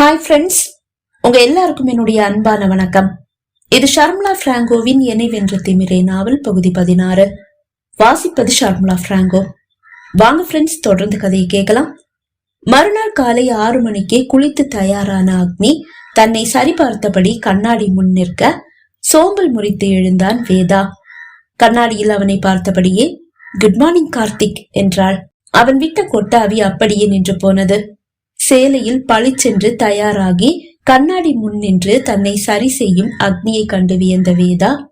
Hi friends உங்க எல்லாருக்கும் என்னுடைய அன்பான வணக்கம். இது ஷர்மிளா பிராங்கோவின் என்னை வென்ற திமிரே நாவல் பகுதி பதினாறு. வாசிப்பது ஷர்மிளா பிராங்கோ. வாங்க ஃப்ரெண்ட்ஸ் தொடர்ந்து கதையை கேட்கலாம். மறுநாள் காலை ஆறு மணிக்கே குளித்து தயாரான அக்னி தன்னை சரிபார்த்தபடி கண்ணாடி முன் நிற்க சோம்பல் முறித்து எழுந்தான் வேதா. கண்ணாடியில் அவனை பார்த்தபடியே குட் மார்னிங் கார்த்திக் என்றாள். அவன் விட்ட கொட்டாவி அப்படியே நின்று போனது. சேலையில் பளிச்சென்று தயாராகி கண்ணாடி முன் நின்று தன்னை சரி செய்யும் அக்னியை கண்டு வியந்த வேதா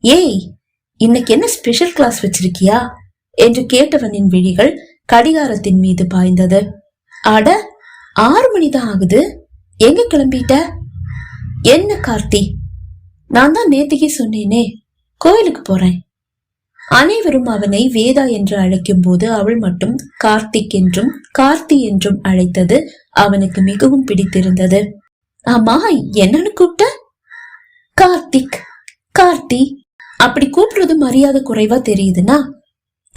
ஏய் இன்னைக்கு என்ன ஸ்பெஷல் கிளாஸ் வச்சிருக்கியா? என்று கேட்டவனின் விழிகள் கடிகாரத்தின் மீது பாய்ந்தது. அட ஆறு மணிதான் ஆகுது. எங்க கிளம்பிட்ட? என்ன கார்த்தி? நான் தான் நேத்திக்கே சொன்னேனே. கோயிலுக்கு போறேன். அனைவரும் அவனை வேதா என்று அழைக்கும் போது அவள் மட்டும் கார்த்திக் என்றும் கார்த்தி என்றும் அழைத்தது அவனுக்கு மிகவும் பிடித்திருந்தது. அம்மா என்னன்னு கூப்பிட்ட? கார்த்திக் கார்த்தி. அப்படி கூப்பிடுறது மரியாதை குறைவா தெரியுதுன்னா?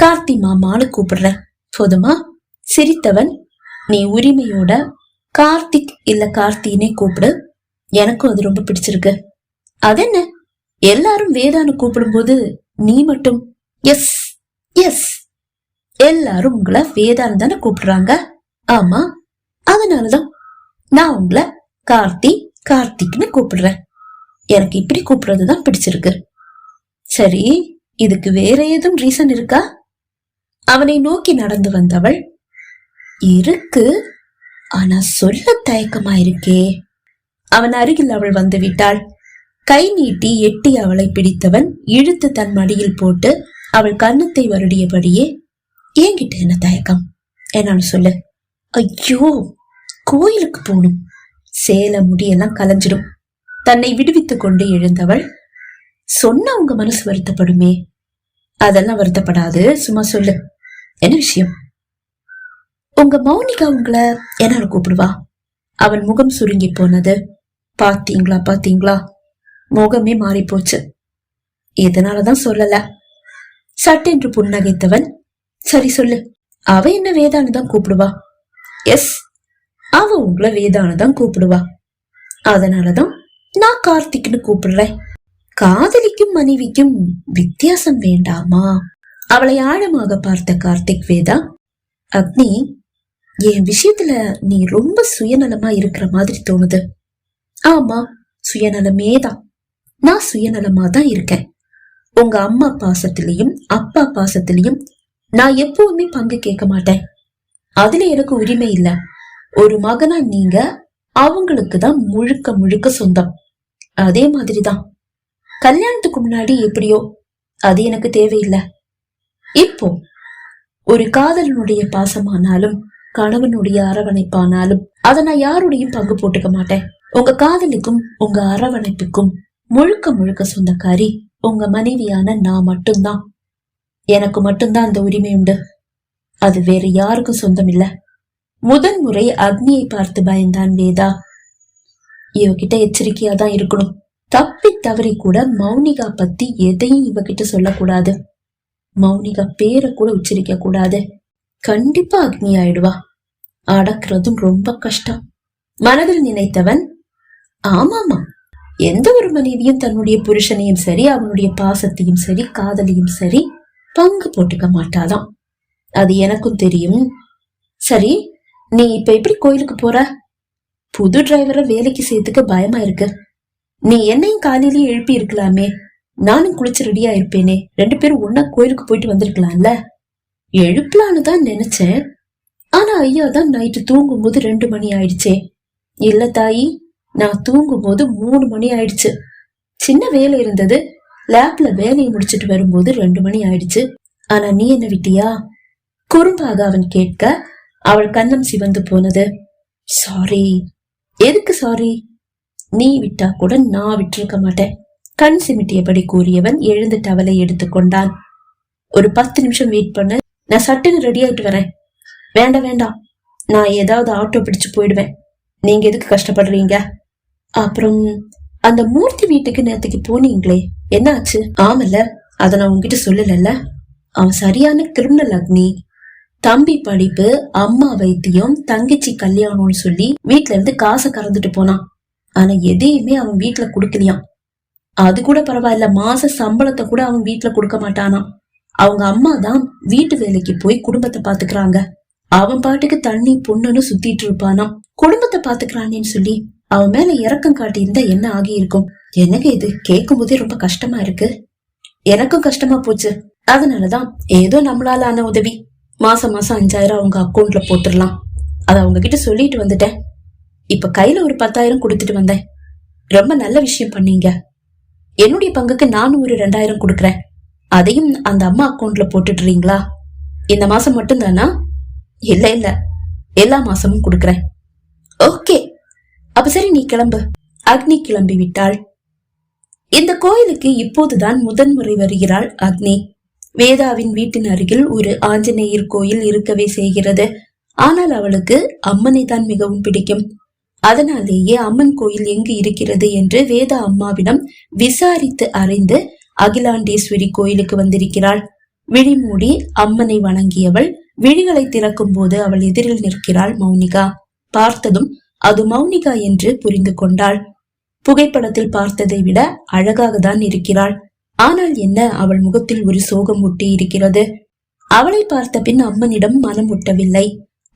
கார்த்தி மாமான்னு கூப்பிடுற. போதுமா? சிரித்தவன். நீ உரிமையோட கார்த்திக் இல்ல கார்த்தினே கூப்பிடு. எனக்கும் அது ரொம்ப பிடிச்சிருக்கு. அதென்ன? எல்லாரும் வேதான்னு கூப்பிடும்போது நீ மட்டும் எஸ் எஸ் எல்லாரும் உங்களை வேதான்னு தானே கூப்பிடுறாங்க? ஆமா அதனாலதான் நான் உங்களை கார்த்தி கார்த்திக்னு கூப்பிடுறேன். எனக்கு இப்படி கூப்பிடுறது தான் பிடிச்சிருக்கு. சரி இதுக்கு வேற ஏதும் ரீசன் இருக்கா? அவனை நோக்கி நடந்து வந்தவள் இருக்கு ஆனா சொல்ல தயக்கமா இருக்கே அவன் அருகில் அவள் வந்து விட்டாள் கை நீட்டி எட்டி அவளை பிடித்தவன் இழுத்து தன் மடியில் போட்டு அவள் கன்னத்தை வருடியபடியே என்கிட்ட என்ன தயக்கம்? என்னான்னு சொல்லு. ஐயோ கோயிலுக்கு போகணும். சேல முடியெல்லாம் கலைஞ்சிடும். தன்னை விடுவித்துக் கொண்டு எழுந்தவள் சொன்ன உங்க மனசு வருத்தப்படுமே. அதெல்லாம் வருத்தப்படாது. சும்மா சொல்லு. என்ன விஷயம்? உங்க மௌனிகா உங்களை என்ன கூப்பிடுவா? அவன் முகம் சுருங்கி போனது பாத்தீங்களா பாத்தீங்களா? முகமே மாறி போச்சு இதனாலதான் சொல்லல. சட்டென்று புன்னகைத்தவன். சரி சொல்லு அவ என்ன வேதான்னு தான் கூப்பிடுவா? எஸ் அவ உங்களை வேதான்னு தான் கூப்பிடுவா. அதனாலதான் நான் கார்த்திக்னு கூப்பிடுறேன். காதலிக்கும் மனைவிக்கும் வித்தியாசம் வேண்டாமா? அவளை ஆழமாக பார்த்த கார்த்திக் வேதா அக்னி என் விஷயத்துல நீ ரொம்ப சுயநலமா இருக்கிற மாதிரி தோணுது. ஆமா சுயநலமே தான் நான் சுயநலமா தான் இருக்கேன். உங்க அம்மா பாசத்திலையும் அப்பா பாசத்திலையும் நான் எப்பவுமே பங்கு கேட்க மாட்டேன். அதுல எனக்கு உரிமை இல்ல. ஒரு மகனா நீங்க அவங்களுக்கு தான் முழுக்க முழுக்க சொந்தம். அதே மாதிரிதான். கல்யாணத்துக்கு முன்னாடி எப்படியோ அது எனக்கு தேவையில்லை. இப்போ ஒரு காதலனுடைய பாசமானாலும் கணவனுடைய அரவணைப்பானாலும் அதை நான் யாருடையும் பங்கு போட்டுக்க மாட்டேன். உங்க காதலுக்கும் உங்க அரவணைப்புக்கும் முழுக்க முழுக்க சொந்தக்காரி உங்க மனைவியான நான் மட்டும்தான். எனக்கு மட்டும்தான் அந்த உரிமை உண்டு. அது வேற யாருக்கும் சொந்தம் இல்ல. முதன் முறை அக்னியை பார்த்து பயந்தான் வேதா. இவகிட்ட எச்சரிக்கையா தான் இருக்கணும். தப்பி தவறி கூட மௌனிகா பத்தி எதையும் இவகிட்ட சொல்லக்கூடாது. மௌனிகா பேரை கூட உச்சரிக்க கூடாது. கண்டிப்பா அக்னி ஆயிடுவா. அடக்குறதும் ரொம்ப கஷ்டம். மனதில் நினைத்தவன் ஆமாமா எந்த ஒரு மனைவியும் தன்னுடைய புருஷனையும் சரி அவனுடைய பாசத்தையும் சரி காதலையும் சரி பங்கு போட்டுக்க மாட்டாதான் அது எனக்கும் தெரியும். சரி நீ இப்ப எப்படி கோயிலுக்கு போற? புது டிரைவரை வேலைக்கு சேர்த்துக்க பயமா இருக்கு. நீ என்னையும் காலையிலேயே எழுப்பி இருக்கலாமே. நானும் குளிச்சு ரெடியா இருப்பேனே. ரெண்டு பேரும் ஒன்னா கோயிலுக்கு போயிட்டு வந்திருக்கலாம்ல. எழுப்பலான்னு தான் நினைச்சேன். ஆனா ஐயா தான் நைட்டு தூங்கும் போது ரெண்டு மணி ஆயிடுச்சே. இல்ல தாயி நான் தூங்கும் போது மூணு மணி ஆயிடுச்சு. சின்ன வேலை இருந்தது. லேப்ல வேலையை முடிச்சிட்டு வரும்போது ரெண்டு மணி ஆயிடுச்சு. ஆனா நீ என்ன விட்டியா? குறும்பாக அவன் கேட்க அவள் கண்ணம் சிவந்து போனது. சாரி எதுக்கு சாரி நீ விட்டா கூட நான் விட்டிருக்க மாட்டேன். கண் சிமிட்டியபடி கூறியவன் எழுந்து டவலை எடுத்துக்கொண்டான் ஒரு பத்து நிமிஷம் வெயிட் பண்ண. நான் சட்டுன்னு ரெடி ஆயிட்டு வரேன். வேண்டாம் வேண்டாம். நான் ஏதாவது ஆட்டோ பிடிச்சு போயிடுவேன். நீங்க எதுக்கு கஷ்டப்படுறீங்க? அப்புறம் அந்த மூர்த்தி வீட்டுக்கு நேரத்துக்கு போனீங்களே என்னாச்சு? ஆமல்ல அத நான் உங்ககிட்ட சொல்லலல்ல. அவன் சரியான கிரிமினல் அக்னி. தம்பி படிப்பு அம்மா வைத்தியம் தங்கச்சி கல்யாணம்னு சொல்லி வீட்ல இருந்து காசை கறந்துட்டு போனான். ஆனா எதையுமே அவன் வீட்டுல குடுக்கலையாம். அது கூட பரவாயில்ல மாச சம்பளத்தை கூட அவன் வீட்டுல கொடுக்க மாட்டானாம். அவங்க அம்மா தான் வீட்டு வேலைக்கு போய் குடும்பத்தை பாத்துக்கிறாங்க. அவன் பாட்டுக்கு தண்ணி பொண்ணுன்னு சுத்திட்டு இருப்பானாம். குடும்பத்தை பாத்துக்கிறானேன்னு சொல்லி அவன் மேல இறக்கம் காட்டியிருந்தா என்ன ஆகியிருக்கும்? எனக்கு இது? கேட்கும் போதே ரொம்ப கஷ்டமா இருக்கு. எனக்கும் கஷ்டமா போச்சு. அதனாலதான் ஏதோ நம்மளால ஆன உதவி. மாசம் மாசம் அஞ்சாயிரம் அவங்க அக்கௌண்ட்ல போட்டுடலாம். அத அவங்க கிட்ட சொல்லிட்டு வந்துட்டேன். இப்ப கையில ஒரு பத்தாயிரம் கொடுத்துட்டு வந்தேன். ரொம்ப நல்ல விஷயம் பண்ணீங்க. என்னுடைய பங்குக்கு நானும் ஒரு ரெண்டாயிரம் கொடுக்குறேன். அதையும் அந்த அம்மா அக்கௌண்ட்ல போட்டுடுறீங்களா? இந்த மாசம் மட்டும்தானா? இல்ல இல்ல. எல்லா மாசமும் கொடுக்குறேன். ஓகே. அப்ப சரி நீ கிளம்பு. அக்னி கிளம்பி விட்டாள். இந்த கோயிலுக்கு இப்போதுதான் முதன்முறை வருகிறாள் அக்னி. வேதாவின் வீட்டின் அருகில் ஒரு ஆஞ்சநேயர் கோயில் இருக்கவே செய்கிறது. ஆனால் அவளுக்கு அம்மனை தான் மிகவும் பிடிக்கும். அதனாலேயே அம்மன் கோயில் எங்கு இருக்கிறது என்று வேதா அம்மாவிடம் விசாரித்து அறிந்து அகிலாண்டேஸ்வரி கோயிலுக்கு வந்திருக்கிறாள். விழிமூடி அம்மனை வணங்கியவள் விழிகளை திறக்கும் போது அவள் எதிரில் நிற்கிறாள் மௌனிகா. பார்த்ததும் அது மௌனிகா என்று புரிந்து கொண்டாள். புகைப்படத்தில் பார்த்ததை விட அழகாக தான் இருக்கிறாள். ஆனால் என்ன அவள் முகத்தில் ஒரு சோகம் ஒட்டி இருக்கிறது அவளை பார்த்த பின் அம்மனிடம் மனம் ஒட்டவில்லை.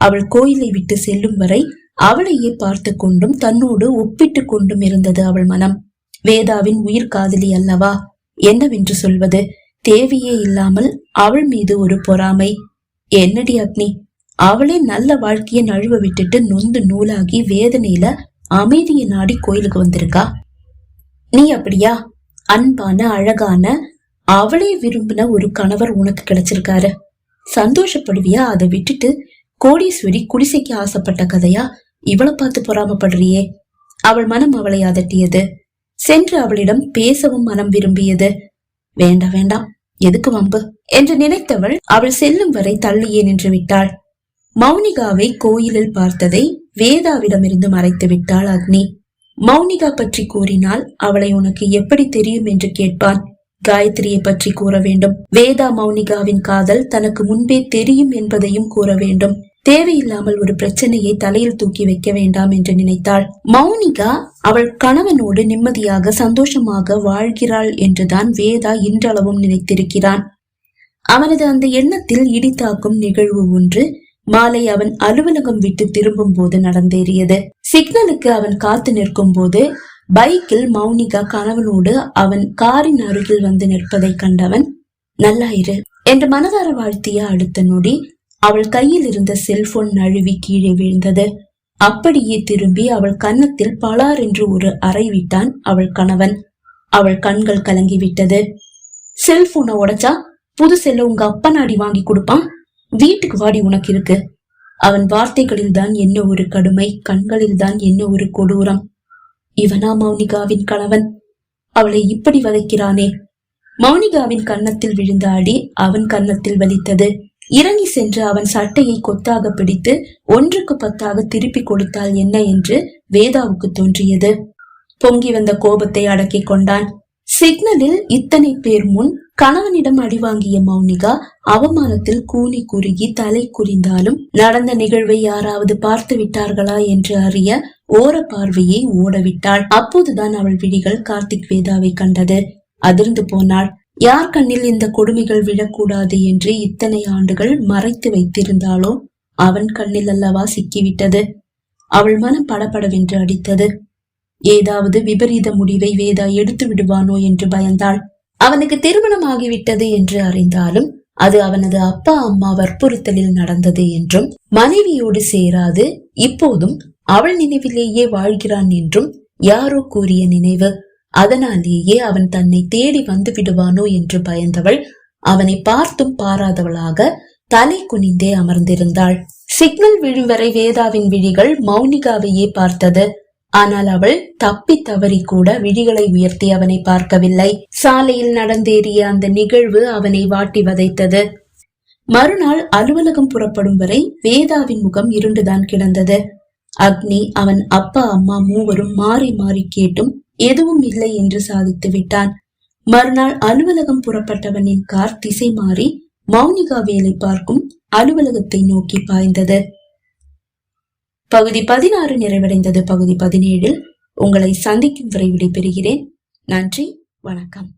அவள் கோயிலை விட்டு செல்லும் வரை அவளையே பார்த்து கொண்டும் தன்னோடு ஒப்பிட்டு கொண்டும் இருந்தது அவள் மனம். வேதாவின் உயிர் காதலி அல்லவா? என்னவென்று சொல்வது? தேவையே இல்லாமல் அவள் மீது ஒரு பொறாமை. என்னடி அக்னி? அவளே நல்ல வாழ்க்கைய நழுவ விட்டுட்டு நொந்து நூலாகி வேதனையில அமைதியை நாடி கோயிலுக்கு வந்திருக்கா? நீ அப்படியா? அன்பான அழகான அவளே விரும்பின ஒரு கணவர் உனக்கு கிடைச்சிருக்காரு. சந்தோஷப்படுவியா? அதை விட்டுட்டு கோடீஸ்வரி குடிசைக்கு ஆசைப்பட்ட கதையா? இவளை பார்த்து பொறாமப்படுறியே. அவள் மனம் அவளை அதட்டியது. சென்று அவளிடம் பேசவும் மனம் விரும்பியது. வேண்டாம் வேண்டாம் எதுக்கு வம்பு? என்று நினைத்தவள் அவள் செல்லும் வரை தள்ளியே நின்று விட்டாள். மௌனிகாவை கோயிலில் பார்த்ததை வேதாவிடமிருந்து மறைத்து விட்டாள் அக்னி. மௌனிகா பற்றி கூறினால் அவளை உனக்கு எப்படி தெரியும் என்று கேட்பான். காயத்ரியை பற்றி கூற வேண்டும். வேதா மௌனிகாவின் காதல் தனக்கு முன்பே தெரியும் என்பதையும் கூற வேண்டும். தேவையில்லாமல் ஒரு பிரச்சனையை தலையில் தூக்கி வைக்க வேண்டாம் என்று நினைத்தாள். மௌனிகா அவள் கணவனோடு நிம்மதியாக சந்தோஷமாக வாழ்கிறாள் என்றுதான் வேதா இன்றளவும் நினைத்திருக்கிறான். அவனது அந்த எண்ணத்தில் இடித்தாக்கும் நிகழ்வு ஒன்று மாலை அவன் அலுவலகம் விட்டு திரும்பும் போது நடந்தேறியது. சிக்னலுக்கு அவன் காத்து நிற்கும் போது பைக்கில் மௌனிகா கணவனோடு அவன் காரின் அருகில் வந்து நிற்பதை கண்டவன் நல்லாயிரு என்று மனதார வாழ்த்திய அடுத்த நொடி அவள் கையில் இருந்த செல்போன் நழுவி கீழே விழுந்தது. அப்படியே திரும்பி அவள் கன்னத்தில் பலார் என்று ஒரு அறை விட்டான் அவள் கணவன். அவள் கண்கள் கலங்கிவிட்டது. செல்போனை உடைச்சா புது செல்ல உங்க அப்பா நாடி வாங்கி கொடுப்பான். வீட்டுக்கு வாடி உனக்கு இருக்கு. அவன் வார்த்தைகளில் தான் என்ன ஒரு கடுமை கண்களில் தான் என்ன ஒரு கொடூரம். இவனா மௌனிகாவின் கணவன்? அவளை இப்படி வதைக்கிறானே. மௌனிகாவின் கன்னத்தில் விழுந்த அடி அவன் கன்னத்தில் வலித்தது. இறங்கி சென்று அவன் சட்டையை கொத்தாக பிடித்து ஒன்றுக்கு பத்தாக திருப்பி கொடுத்தால் என்ன என்று வேதாவுக்கு தோன்றியது. பொங்கி வந்த கோபத்தை அடக்கிக் கொண்டான். சிக்னலில் இத்தனை பேர் முன் கணவனிடம் அடிவாங்கிய மௌனிகா அவமானத்தில் கூனி குறுகி தலை குறிந்தாலும் நடந்த நிகழ்வை யாராவது பார்த்து விட்டார்களா என்று அறிய ஓர பார்வையை ஓடவிட்டாள். அப்போதுதான் அவள் விழிகள் கார்த்திக் வேதாவை கண்டது. அதிர்ந்து போனாள். யார் கண்ணில் இந்த கொடுமைகள் விழக்கூடாது என்று இத்தனை ஆண்டுகள் மறைத்து வைத்திருந்தாலோ அவன் கண்ணில் அல்லவா சிக்கிவிட்டது? அவள் மனம் படபடவென்று அடித்தது. ஏதாவது விபரீத முடிவை வேதா எடுத்து விடுவானோ என்று பயந்தாள். அவனுக்கு திருமணம் ஆகிவிட்டது என்று அறிந்தாலும் அது அவனது அப்பா அம்மா வற்புறுத்தலில் நடந்தது என்றும் மனைவியோடு சேராது இப்போதும் அவள் நினைவிலேயே வாழ்கிறான் என்றும் யாரோ கூறிய நினைவு. அதனாலேயே அவன் தன்னை தேடி வந்து விடுவானோ என்று பயந்தவள் அவனை பார்த்தும் பாராதவளாக தலை குனிந்தே அமர்ந்திருந்தாள். சிக்னல் விழும் வரை வேதாவின் விழிகள் மௌனிகாவையே பார்த்தது. ஆனால் அவள் தப்பி தவறி கூட விழிகளை உயர்த்தி அவனை பார்க்கவில்லை. சாலையில் நடந்தேறிய அந்த நிகழ்வு அவனை வாட்டி வதைத்தது. மறுநாள் அலுவலகம் புறப்படும் வரை வேதாவின் முகம் இருண்டுதான் கிடந்தது. அக்னி அவன் அப்பா அம்மா மூவரும் மாறி மாறி கேட்டும் எதுவும் இல்லை என்று சாதித்து விட்டான். மறுநாள் அலுவலகம் புறப்பட்டவனின் கார் திசை மாறி மௌனிகா வேலை பார்க்கும் அலுவலகத்தை நோக்கி பாய்ந்தது. பகுதி பதினாறு நிறைவடைந்தது. பகுதி பதினேழில் உங்களை சந்திக்கும் வரை விடைபெறுகிறேன். நன்றி வணக்கம்.